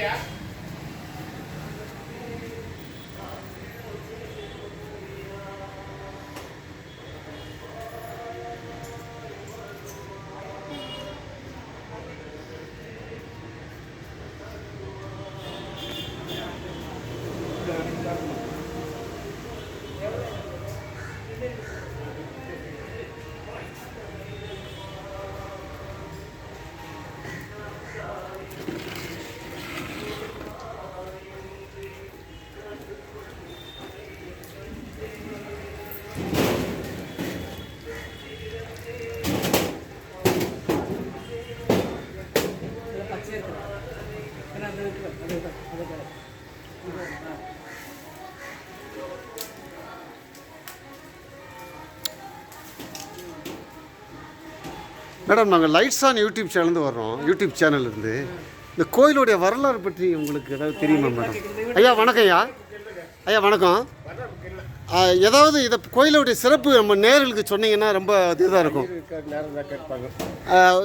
Yeah. Madam நாங்கள் lights on YouTube சேனல்ந்து வர்றோம். யூடியூப் சேனல்லேருந்து. இந்த கோயிலுடைய வரலாறு பற்றி உங்களுக்கு ஏதாவது தெரியுமா மேடம்? ஐயா வணக்கம் ஐயா. ஐயா வணக்கம். ஏதாவது இதை கோயிலுடைய சிறப்பு நம்ம நேர்களுக்கு சொன்னீங்கன்னா ரொம்ப இதாக இருக்கும்.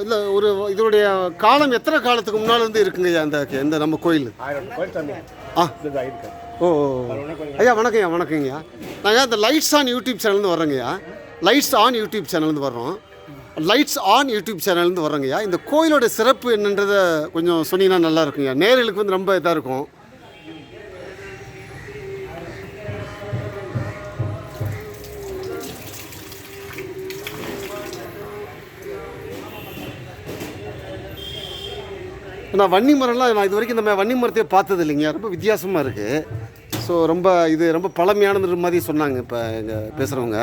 இல்லை ஒரு இதனுடைய காலம் எத்தனை காலத்துக்கு முன்னால் இருந்து இருக்குங்க ஐயா இந்த இந்த நம்ம கோயில்? ஆ. ஓ. ஐயா வணக்கம் ஐயா வணக்கங்கய்யா நாங்கள் இந்த லைட்ஸ் ஆன் யூடியூப் சேனல்ந்து வர்றோங்கய்யா லைட்ஸ் ஆன் யூடியூப் சேனல்ந்து வர்றோம். லைட்ஸ் ஆன் யூடியூப் சேனல்லேருந்து வர்றோங்கய்யா இந்த கோயிலோட சிறப்பு என்னன்றதை கொஞ்சம் சொன்னீங்கன்னா நல்லா இருக்குங்கய்யா நேர்களுக்கு வந்து ரொம்ப இதாக இருக்கும். நான் வன்னி மரம்லாம் நான் இது வரைக்கும் இந்த மாதிரி வன்னி மரத்தையே பார்த்தது இல்லைங்க ரொம்ப வித்தியாசமாக இருக்குது ஸோ ரொம்ப இது ரொம்ப பழமையானது மாதிரி சொன்னாங்க இப்போ இங்கே பேசுகிறவங்க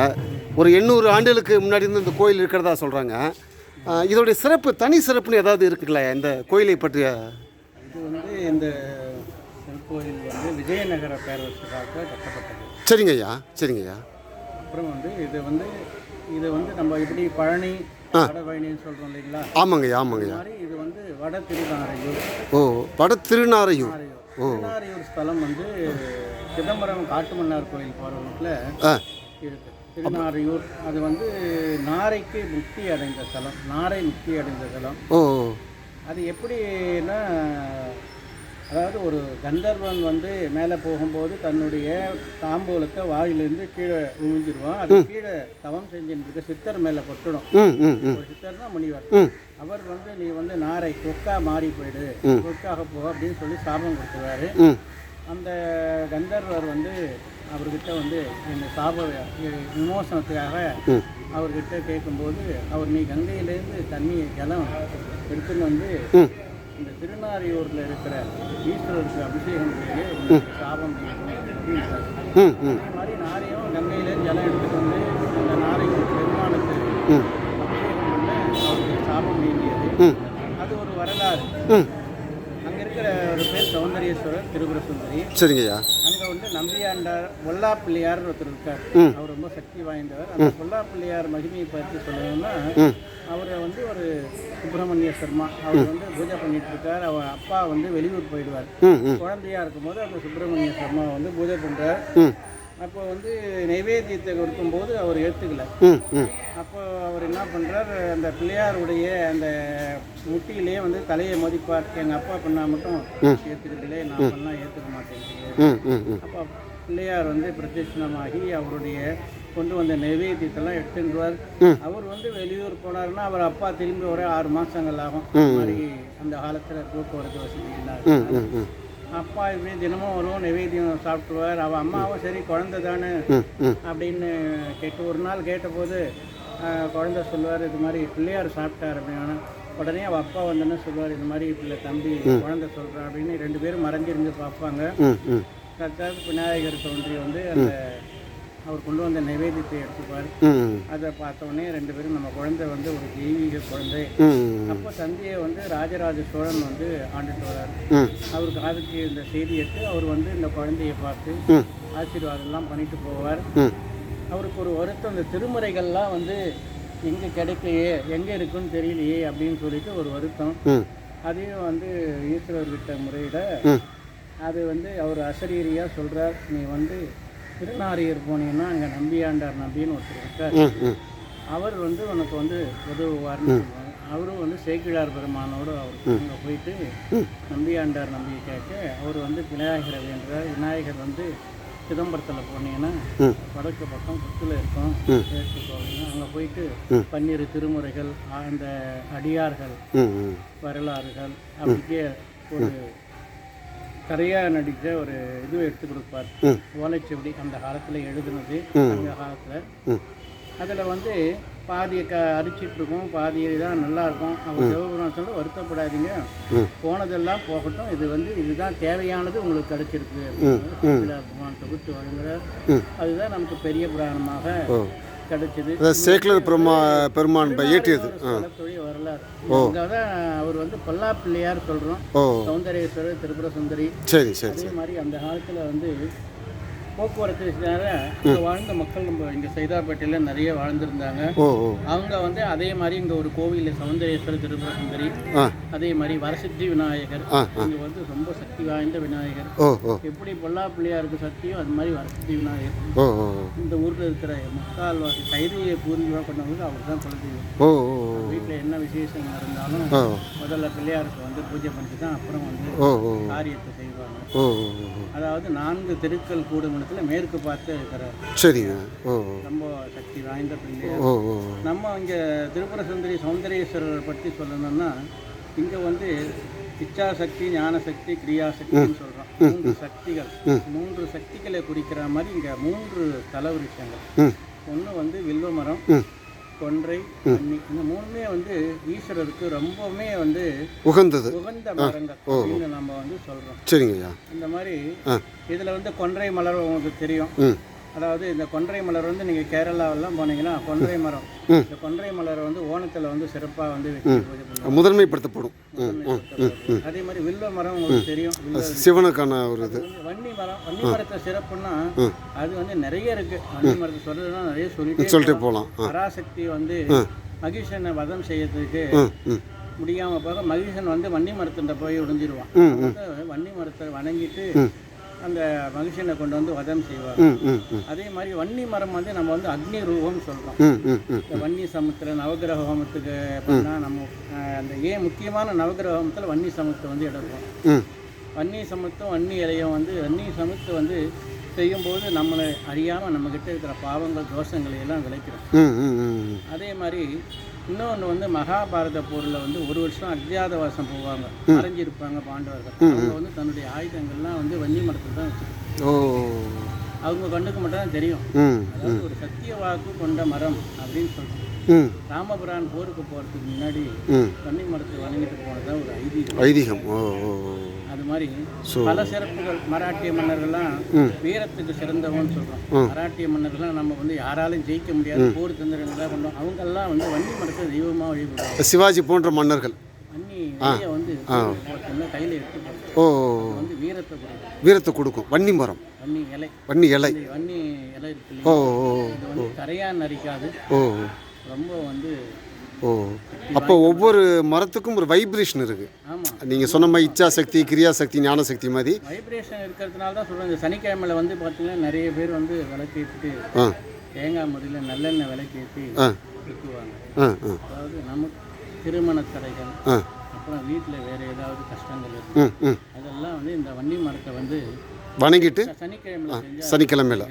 ஒரு எண்ணூறு ஆண்டுகளுக்கு முன்னாடி இருந்து இந்த கோயில் இருக்கிறதா சொல்கிறாங்க இதோடைய சிறப்பு தனி சிறப்புன்னு ஏதாவது இருக்குங்களா? இந்த கோயிலை பற்றிய? இது வந்து இந்த கோயில் வந்து விஜயநகர பேரரசுக்காக கட்டப்பட்டது. சரிங்க ஐயா சரிங்க ஐயா. அப்புறம் வந்து இது வந்து இது வந்து நம்ம இப்படி பழனி வடபழனின்னு சொல்கிறோம் இல்லைங்களா? ஆமாங்க ஐயா ஆமாங்க இந்த ஐயா மாதிரி இது வந்து வட திருநாரையூர் ஓ வட திருநாரையூர் திருநாரையூர் ஸ்தலம் வந்து சிதம்பரம் காட்டுமன்னார் கோயில் போகிற ரூட்டில் இருக்கு. திருநாரையூர். அது வந்து நாரைக்கு முக்தி அடைந்த ஸ்தலம். நாரை முக்தி அடைந்த ஸ்தலம். ஓ. அது எப்படின்னா அதாவது ஒரு கந்தர்வன் வந்து மேலே போகும்போது தன்னுடைய தாம்பூலத்தை வாயிலிருந்து கீழே விழுந்துருவான் அது கீழே தவம் செஞ்சுட்டு சித்தர் மேலே கொட்டணும். ஒரு சித்தர் தான் முனிவர் அவர் வந்து நீ வந்து நாரை கொக்கா மாறி போயிடு. கொக்காக போ அப்படின்னு சொல்லி சாபம் கொடுத்துருவாரு. அந்த கந்தர்வர் வந்து அவர்கிட்ட வந்து இந்த சாப விமோசனத்துக்காக அவர்கிட்ட கேட்கும்போது அவர் நீ கங்கையிலேருந்து தண்ணி ஜலம் எடுத்துன்னு வந்து இந்த திருநாரையூரில் இருக்கிற ஈஸ்வரருக்கு அபிஷேகம் உங்களுக்கு சாபம் அதே மாதிரி நாரையும் கங்கையிலேருந்து ஜலம் எடுத்துட்டு வந்து அந்த நாரையூர் பெருமானுக்கு ம். அபிஷேகம் பண்ண அவருக்கு சாபம் நீங்கியது. ம். அது ஒரு வரலாறு. ஒரு பேர் சௌந்தரியேஸ்வரர் திரிபுர சுந்தரி சரிங்க ஐயா அங்கே வந்து நம்பியாண்டார் பொல்லா பிள்ளையார் ஒருத்தர் இருக்கார். அவர் ரொம்ப சக்தி வாய்ந்தவர். அந்த பொல்லா பிள்ளையார் மகிமையை பற்றி சொல்லணும்னா அவரை வந்து ஒரு சுப்பிரமணிய சர்மா. அவர் வந்து பூஜை பண்ணிட்டு இருக்கார். அவர் அப்பா வந்து வெளியூர் போயிடுவார். குழந்தையா இருக்கும்போது அந்த சுப்பிரமணிய சர்மா வந்து பூஜை பண்றார். ம். அப்போ வந்து நைவேத்தியத்தை கொடுக்கும்போது அவர் ஏற்றுக்கல அப்போ அவர் என்ன பண்ணுறார் அந்த பிள்ளையாருடைய அந்த முட்டியிலே வந்து தலையை மதிப்பார். எங்கள் அப்பா பண்ணால் மட்டும் ஏற்றுக்கிறதுலே நான் பண்ணால் ஏற்றுக்க மாட்டேங்கிறேன். ம் ம் ம். அப்போ பிள்ளையார் வந்து பிரதட்சிணமாகி அவருடைய கொண்டு வந்த நைவேத்தியத்தெல்லாம் எடுத்துருவார் அவர் வந்து வெளியூர் போனாருன்னா அவர் அப்பா திரும்பி வர ஆறு மாதங்கள் ஆகும். மாதிரி அந்த காலத்தில் போக்குவரத்து வசதி இல்லாத அப்பா இப்படி தினமும் வரும் நைவேத்தியம் சாப்பிட்டுருவார். அவள் அம்மாவும் சரி குழந்தை தானே அப்படின்னு கேட்டு ஒரு நாள் கேட்டபோது குழந்தை சொல்லுவார் இது மாதிரி பிள்ளையார் சாப்பிட்டார் அப்படின்னா. உடனே அவள் அப்பா வந்தோன்னே சொல்லுவார் இது மாதிரி பிள்ளை தம்பி குழந்தை சொல்கிறான் அப்படின்னு. ரெண்டு பேரும் மறைஞ்சிருந்து பார்ப்பாங்க. கரெக்டாக விநாயகர் தோன்றி வந்து அந்த அவர் கொண்டு வந்த நைவேத்தியத்தை எடுத்துப்பார். அதை பார்த்த உடனே ரெண்டு பேரும் நம்ம குழந்தை வந்து ஒரு தெய்வீக குழந்தை. அப்போ தந்தையை வந்து ராஜராஜ சோழன் வந்து ஆண்டுட்டு வரார். அவர் காதுக்கு இந்த செய்தி எடுத்து அவர் வந்து இந்த குழந்தையை பார்த்து ஆசீர்வாதம்லாம் பண்ணிட்டு போவார். அவருக்கு ஒரு வருத்தம் இந்த திருமுறைகள்லாம் வந்து எங்கே கிடைக்கலையே எங்கே இருக்குன்னு தெரியலையே அப்படின்னு சொல்லிட்டு ஒரு வருத்தம். அதையும் வந்து ஈஸ்வரர்கிட்ட முறையிட ம். அது வந்து அவர் அசரீரியாக சொல்கிறார் நீ வந்து திருநாரியர் போனீங்கன்னா அங்கே நம்பியாண்டார் நம்பின்னு ஒருத்தர் இருக்கார். அவர் வந்து உனக்கு வந்து உதவுவார்னு சொல்லுவாங்க. அவரும் வந்து சேக்கிழார் பெருமானோடு அவர் அங்கே போயிட்டு நம்பியாண்டார் நம்பியை கேட்க அவர் வந்து விநாயகரை வேண்டுறார். விநாயகர் வந்து சிதம்பரத்தில் போனீங்கன்னா. வடக்கு பக்கம் புத்தில் இருக்கும். கிழக்கு போனீங்கன்னா அங்கே போயிட்டு பன்னிரு திருமுறைகள் அந்த அடியார்கள் வரலாறுகள் அப்படியே ஒரு கரையாக நடித்த ஒரு இது எடுத்து கொடுப்பார். ஓலைச்சுவடி அந்த காலத்தில் எழுதுனது அந்த காலத்தில். அதில் வந்து பாதியை க அரிச்சிட்டு இருக்கும். பாதி தான் நல்லா இருக்கும். அவர் சிவபுரம் சொல்ல வருத்தப்படாதீங்க. போனதெல்லாம் போகட்டும். இது வந்து இதுதான் தேவையானது உங்களுக்கு கிடைச்சிருக்கு. தொகுத்து வழங்குறார். ம். அதுதான் நமக்கு பெரிய புராணமாக கிடைச்சது. சேக்கிலர் பெருமா பெருமான் இயற்றியது தான் அவர் வந்து பல்லா பிள்ளையார் சொல்கிறோம் ஓ சௌந்தரேஸ்வரர் திரிபுர சுந்தரி. சரி சரி. அதே மாதிரி அந்த காலத்தில் வந்து போக்குவரத்துனால அங்கே வாழ்ந்த மக்கள் நம்ம இங்கே சைதாப்பேட்டையில் நிறைய வாழ்ந்திருந்தாங்க. அவங்க வந்து அதே மாதிரி இங்கே ஒரு கோவிலில் சௌந்தரேஸ்வரர் திரிபுர சுந்தரி ஆ. அதே மாதிரி வரசித்தி விநாயகர் இங்கே வந்து ரொம்ப சக்தி வாய்ந்த விநாயகர். எப்படி பொல்லா பிள்ளையாருக்கு சக்தியோ அது மாதிரி வரசித்தி விநாயகர். இந்த ஊரில் இருக்கிற முக்கால்வாசி கைதியை பூர்வீகமாக கொண்டவங்க அவர் தான் குலதெய்வம். வீட்டில் என்ன விசேஷம் இருந்தாலும் முதல்ல பிள்ளையாருக்கு வந்து பூஜை பண்ணிட்டு தான் அப்புறம் வந்து காரியத்தை செய்வாங்க. அதாவது நான்கு தெருக்கள் கூடும் இடத்துல மேற்கு பார்த்து இருக்கிறார் சரிங்க. ஓ ரொம்ப சக்தி வாய்ந்த பிள்ளையார் ஓ ஓ. நம்ம இங்கே திருப்புர சுந்தரி சௌந்தரேஸ்வரர் பற்றி சொல்லணும்னா இங்கே வந்து இச்சாசக்தி ஞானசக்தி கிரியாசக்தின்னு சொல்கிறோம் மூன்று சக்திகள். மூன்று சக்திகளை குறிக்கிற மாதிரி இங்கே மூன்று தலவிருஷங்கள். ம். ஒன்று வந்து வில்வ மரம் ம். கொன்றை இந்த மூணுமே வந்து ஈஸ்வரருக்கு ரொம்பவுமே வந்து உகந்தது. உகந்த மரங்கள் அப்படின்னு நம்ம வந்து சொல்கிறோம் சரிங்க ஐயா இந்த மாதிரி இதில் வந்து கொன்றை மலர் உங்களுக்கு தெரியும். அதாவது இந்த கொன்றை மலர் வந்து நீங்கள் கேரளாவெல்லாம் போனீங்கன்னா கொன்றை மரம். இந்த கொன்றை மலரை வந்து ஓணத்தில் வந்து சிறப்பாக வந்து முதன்மைப்படுத்தப்படும். அதே மாதிரி வில்வ மரம் உங்களுக்கு தெரியும். சிவனுக்கான ஒரு இது. வன்னி மரம். வன்னி மரத்தை சிறப்புன்னா அது வந்து நிறைய இருக்கு. வன்னி மரத்தை சொல்றதுன்னா நிறைய சொல்லிட்டே சொல்லிட்டு போகலாம். பராசக்தி வந்து மகிஷனை வதம் செய்யறதுக்கு முடியாம போக மகிஷன் வந்து வன்னி மரத்துட்ட போய் வந்து வன்னி மரத்தை வணங்கிட்டு அந்த மகிஷனை கொண்டு வந்து வதம் செய்வார். அதே மாதிரி வன்னி மரம் வந்து நம்ம வந்து அக்னி ரூபம்னு சொல்றோம். ம் ம் ம் இந்த வன்னி சமுத்திர நவகிரக ஹோமத்துக்கு பண்ணா நம்ம அந்த ஏன் முக்கியமான நவகிரக ஹோமத்தில் வன்னி சமுத்து வந்து எடுப்போம். வன்னி சமுத்தும் வன்னி இலையும் வந்து வன்னி சமுத்து வந்து செய்யும்போது நம்மளை அறியாமல் நம்மக்கிட்ட இருக்கிற பாவங்கள் தோஷங்களை எல்லாம் விளைக்கிறோம். அதே மாதிரி இன்னொன்று வந்து மகாபாரத போரில் வந்து ஒரு வருஷம் அஜ்ஞாதவாசம் போவாங்க. மறைஞ்சிருப்பாங்க பாண்டவர்கள். அவங்க வந்து தன்னுடைய ஆயுதங்கள்லாம் வந்து வன்னி மரத்தில் தான் வச்சுருப்பாங்க. ஓ. அவங்க கண்ணுக்கு மட்டும் தான் தெரியும். அதாவது ஒரு சத்திய வாக்கு கொண்ட மரம் அப்படின்னு சொல்கிறோம் ராமபுரான் போருக்கு போகிறதுக்கு முன்னாடி வன்னி மரத்தை வணங்கிட்டு போனதா ஒரு ஐதீகம். ஐதீகம். அது மாதிரி பல சிறப்புகள். மராட்டிய மன்னர்கள்லாம் வீரத்துக்கு சிறந்தவன்னு சொல்றோம். மராட்டிய மன்னர்கள்லாம் நம்ம வந்து யாராலும் ஜெயிக்க முடியாது போர் தந்திரங்களா கொண்டோம். அவங்கெல்லாம் வந்து வன்னி மரத்தை தெய்வமா வழிபடுவாங்க. சிவாஜி போன்ற மன்னர்கள். வன்னி வந்து கையில எடுத்து ஓ. வந்து வீரத்தை கொடுக்கும். வீரத்தை கொடுக்கும். வன்னி மரம். வன்னி இலை. வன்னி இலை. வன்னி இலை இருக்கு ஓ கரையா நரிக்காது ஓ. ரொம்ப வந்து ஓ. அப்போ ஒவ்வொரு மரத்துக்கும் ஒரு வைப்ரேஷன் இருக்கு. நீங்கள் சொன்ன மாதிரி இச்சா சக்தி கிரியா சக்தி ஞான சக்தி மாதிரி. வைப்ரேஷன் இருக்கிறதுனால தான் சொல்றேன். இந்த சனிக்கிழமையில வந்து பார்த்தீங்கன்னா நிறைய பேர் வந்து விளக்கேற்றிட்டு தேங்காய் முறையில் நல்லெண்ணெய் விளக்கேற்றி விற்குவாங்க அதாவது நமக்கு திருமண தடைகள் அப்புறம் வீட்டில் வேறு ஏதாவது கஷ்டங்கள் இருக்கு. அதெல்லாம் வந்து இந்த வன்னி மரத்தை வந்து வணங்கிட்டு சனிக்கிழமையில சனிக்கிழமையில.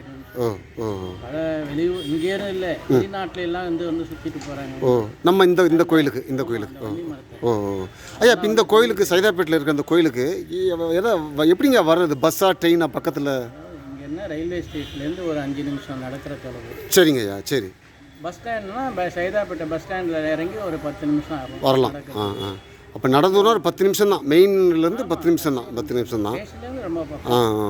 வெளியூர் இங்கேயும் இல்லை. வெளிநாட்டுல எல்லாம் வந்து வந்து சுற்றிட்டு போகிறாங்க ஓ நம்ம இந்த இந்த கோயிலுக்கு இந்த கோயிலுக்கு. ஓ ஓ. ஐயா இப்போ இந்த கோயிலுக்கு சைதாப்பேட்டில் இருக்க அந்த கோயிலுக்கு எதா எப்படிங்க வர்றது? பஸ்ஸா ட்ரெயினா பக்கத்தில்? இங்கே என்ன ரயில்வே ஸ்டேஷன்லேருந்து ஒரு அஞ்சு நிமிஷம் நடக்கிற தொலைவு. சரிங்க ஐயா சரி. பஸ் ஸ்டாண்ட்னா சைதாப்பேட்டை பஸ் ஸ்டாண்டில் இறங்கி ஒரு பத்து நிமிஷம் ஆகும். வரலாம். ஆ ஆ. அப்போ நடந்தோன்னா ஒரு பத்து நிமிஷம் தான் மெயின்லேருந்து பத்து நிமிஷம் தான் பத்து நிமிஷம் தான் ஆ ஆ.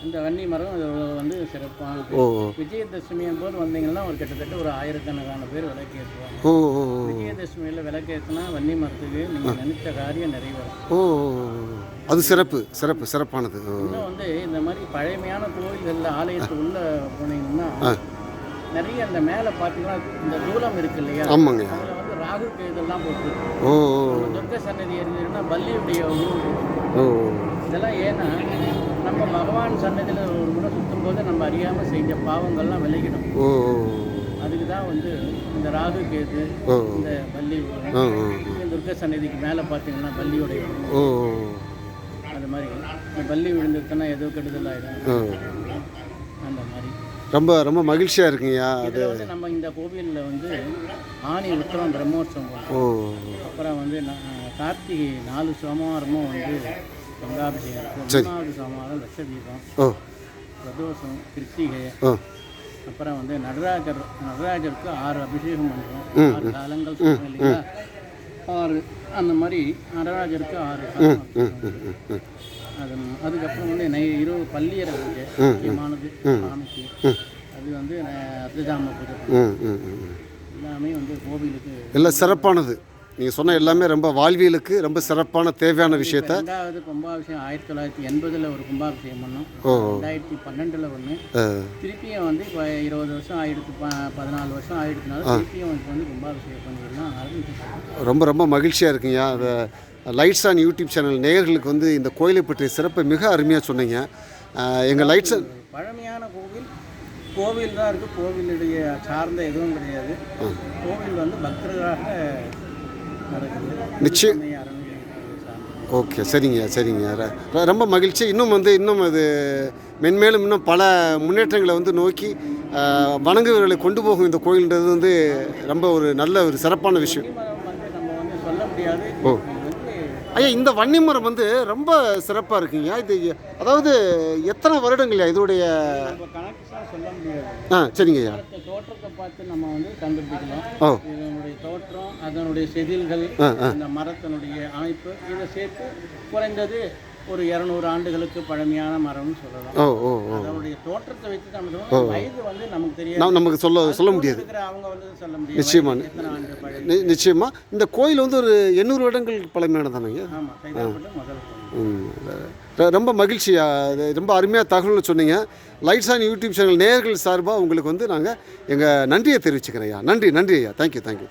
இந்த வன்னி மரம் வந்து சிறப்பானது ஓ விஜயதசமி போது வந்தீங்கன்னா ஒரு கிட்டத்தட்ட ஒரு ஆயிரக்கணக்கான பேர் விளக்கேற்றுவாங்க. ஓ. விஜயதசமியில் விளக்கேற்றினா வன்னி மரத்துக்கு நீங்கள் நினைச்ச காரியம் நிறைவேறும். ஓ. அது சிறப்பு சிறப்பு சிறப்பானது. இன்னும் வந்து இந்த மாதிரி பழமையான கோவில்களில் ஆலயத்து உள்ள போனீங்கன்னா நிறைய அந்த மேலே பார்த்தீங்கன்னா இந்த தூலம் இருக்கு இல்லையா? ஆமாங்க. அதில் வந்து ராகு இதெல்லாம் போட்டு ஓ துர்க்க சன்னதி இருந்ததுன்னா பல்லியுடைய ஓ. இதெல்லாம் ஏன்னா நம்ம பகவான் சன்னதியில் ஒரு முறை சுத்தம் போகும்போது நம்ம அறியாமல் செஞ்ச பாவங்கள்லாம் விலகிடும். ஓ அதுக்கு தான் வந்து இந்த ராகு கேது இந்த இந்த துர்க்க சன்னதிக்கு மேலே பார்த்தீங்கன்னா. ஓ அது மாதிரி இந்த பல்லி விழுந்துருச்சுன்னா ஏதோ கெடுதல் ஆகிடும் அந்த மாதிரி. ரொம்ப ரொம்ப மகிழ்ச்சியாக இருக்குங்கய்யா அது. நம்ம இந்த கோவிலில் வந்து ஆணி உத்திரம் பிரம்மோற்சவம் அப்புறம் வந்து கார்த்திகை நாலு சோமவாரமும் வந்து லட்சதீபம். ஓ பிரதோஷம் கிருத்திகை. அப்புறம் வந்து நடராஜர் நடராஜருக்கு ஆறு அபிஷேகம் பண்ணுறோம் ஆறு காலங்கள் இல்லைங்களா? ஆறு அந்த மாதிரி நடராஜருக்கு ஆறு. அது அதுக்கப்புறம் வந்து நை இரவு பள்ளியறை பூஜை முக்கியமானது சாமிக்கு அது வந்து அர்த்தஜாம பூஜை எல்லாமே வந்து கோவிலுக்கு எல்லாம் சிறப்பானது. நீங்கள் சொன்ன எல்லாமே ரொம்ப வாழ்வியலுக்கு ரொம்ப சிறப்பான தேவையான விஷயத்த. ரெண்டாவது கும்பாபிஷேகம் ஆயிரத்தி தொள்ளாயிரத்தி எண்பதில் ஒரு கும்பாபிஷேகம் பண்ணோம். ரெண்டாயிரத்தி பன்னெண்டில் ஒன்று திருப்பியும் வந்து இப்போ இருபது வருஷம் ஆயிடுத்து ப பதினாலு வருஷம் ஆயிடுச்சுனால திருப்பியும் இப்போ வந்து கும்பாபிஷேகம் பண்ணிடலாம் ரொம்ப ரொம்ப மகிழ்ச்சியாக இருக்குங்க. அந்த லைட்ஸ் ஆன் யூடியூப் சேனல் நேயர்களுக்கு வந்து இந்த கோயிலை பற்றிய சிறப்பை மிக அருமையாக சொன்னீங்க. எங்கள் லைட்ஸ் பழமையான கோவில் கோவில் தான் இருக்குது கோவிலுடைய சார்ந்த எதுவும் கிடையாது. கோவில் வந்து பக்தர்களாக நிச்சயம் ஓகே சரிங்க சரிங்க. ரொம்ப மகிழ்ச்சி. இன்னும் வந்து இன்னும் அது மென்மேலும் இன்னும் பல முன்னேற்றங்களை வந்து நோக்கி வணங்குவர்களை கொண்டு போகும் இந்த கோயில்ன்றது வந்து ரொம்ப ஒரு நல்ல ஒரு சிறப்பான விஷயம். ஓ. ஐயா இந்த வன்னிமரம் வந்து ரொம்ப சிறப்பாக இருக்குங்க. இது அதாவது எத்தனை வருடங்கள்யா இதோடைய ஆ சரிங்க ஐயா. தோற்றத்தை பார்த்து நம்ம வந்து கண்டுபிடிக்கலாம். ஓ. இதனுடைய தோற்றம் அதனுடைய செதில்கள் இந்த மரத்தினுடைய அமைப்பு இதை சேர்த்து குறைந்தது ஒரு இரநூறு ஆண்டுகளுக்கு பழமையான மரம்னு சொல்லலாம். ஓ ஓ அதனுடைய தோற்றத்தை வச்சு நம்ம வயது வந்து நமக்கு தெரியாது. நாம் நமக்கு சொல்ல சொல்ல முடியாது. அவங்க வந்து சொல்ல முடியாது. நிச்சயமா. நிச்சயமா. இந்த கோயில் வந்து ஒரு எண்ணூறு வருடங்கள் பழமையானதானங்க ஆமாம் ரொம்ப மகிழ்ச்சியா அது ரொம்ப அருமையாக தகவல் சொன்னீங்க. லைட்ஸ் ஆன் யூடியூப் சேனல் நேயர்கள் சார்பாக உங்களுக்கு வந்து நாங்கள் எங்கள் நன்றியை தெரிவிச்சுக்கிறேன் ஐயா. நன்றி நன்றி ஐயா. Thank you thank you